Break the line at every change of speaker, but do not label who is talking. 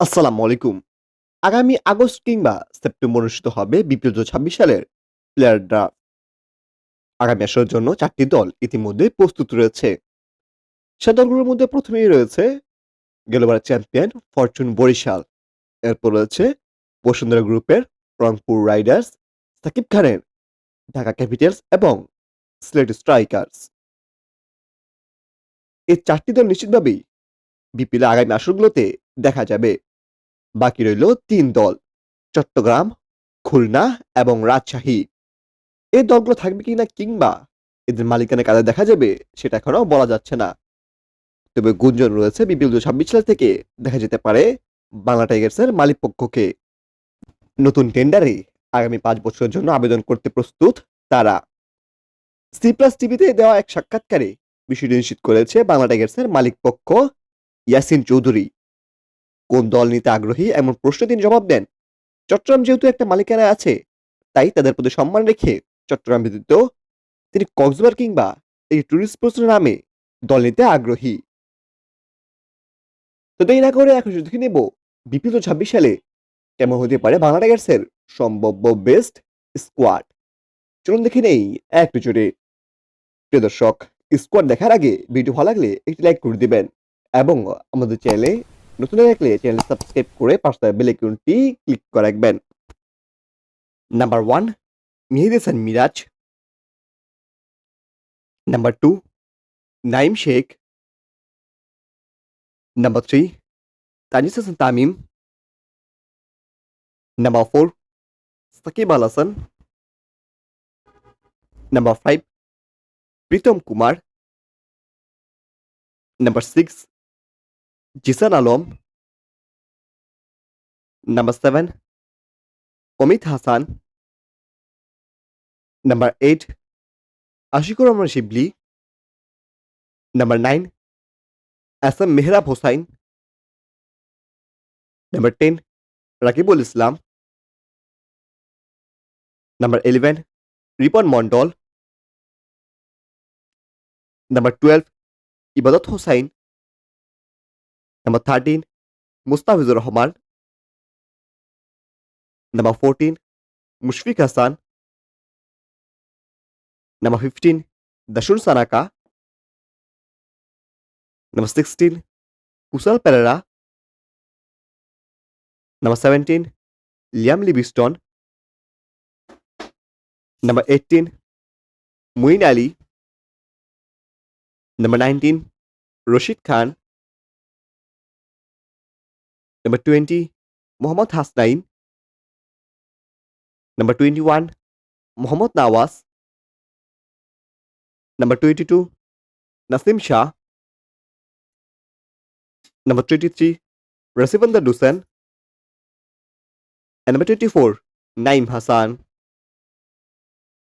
আসসালামু আলাইকুম। আগামী আগস্ট কিংবা সেপ্টেম্বর অনুষ্ঠিত হবে বিপিএল ২০২৬ সালের প্লেয়ার ড্রাফট। আগামী আসরের জন্য চারটি দল ইতিমধ্যে প্রস্তুত রয়েছে। সে দলগুলোর মধ্যে প্রথমেই রয়েছে গেলবারের চ্যাম্পিয়ন ফরচুন বরিশাল। এরপর রয়েছে বসুন্ধরা গ্রুপের রংপুর রাইডার্স, সাকিব খানের ঢাকা ক্যাপিটালস এবং সিলেট স্ট্রাইকার্স। এই চারটি দল নিশ্চিতভাবেই বিপিএল আগামী আসরগুলোতে দেখা যাবে। বাকি রইল তিন দল চট্টগ্রাম, খুলনা এবং রাজশাহী। এই দলগুলো থাকবে কিনা কিংবা এদের মালিকানা কাদের দেখা যাবে সেটা এখনও বলা যাচ্ছে না। তবে গুঞ্জন রয়েছে বিপিএল ২০২৬ সাল থেকে দেখা যেতে পারে বাংলা টাইগার্সের মালিকপক্ষকে। নতুন টেন্ডারে আগামী পাঁচ বছরের জন্য আবেদন করতে প্রস্তুত তারা। সি প্লাস টিভিতে দেওয়া এক সাক্ষাৎকারে বিষয়টি নিশ্চিত করেছে বাংলা টাইগার্সের মালিকপক্ষ ইয়াসিন চৌধুরী। কোন দল নিতে আগ্রহী এমন প্রশ্নে তিনি জবাব দেন, চট্টগ্রাম যেহেতু একটা মালিকানায় আছে তাই তাদের প্রতি সম্মান রেখে চট্টগ্রাম ব্যতীত তিনি কক্সবাজার কিংবা এই টুরিস্ট স্পটস নামে দল নিতে আগ্রহী। তো দেরি না করে এখন দেখে নেব বিপিএল ২০২৬ সালে কেমন হতে পারে বাংলা টাইগার্সের সম্ভাব্য বেস্ট স্কোয়াড। চলুন দেখে নেই এক নজরে। প্রিয় দর্শক স্কোয়াড দেখার আগে ভিডিও ভালো লাগলে একটি লাইক করে দিবেন এবং আমাদের চ্যানেলে নতুন থাকলে চ্যানেল সাবস্ক্রাইব করে পাশে বেল আইকনটি ক্লিক করে রাখবেন। Number 1 Mehedi Hasan Miraz. Number 2 Naim Sheikh. Number 3 Tanzid Hasan Tamim. Number 4 Shakib Al Hasan. Number 5 Pritom Kumar. Number 6 Jishan Alam number 7 Amit Hasan number 8 Ashikur Rahman Shibli number 9 SM Mehrab Hossain number 10 Rakibul Islam number 11 Ripon Mondal number 12 Ebadot Hossain Number 13, Mustafizur Rahman. Number 14, Mushfiq Hassan. Number 15, Dashun Sanaka. Number 16, Kusal Pereira. Number 17, Liam Livingston. Number 18, Muin Ali. Number 19, Rashid Khan. Number 20 Mohammad Hasnain number 21 Mohammad Nawaz number 22 Naseem Shah number 23 রাসিফান্দার Hussain and number 24 Naim Hasan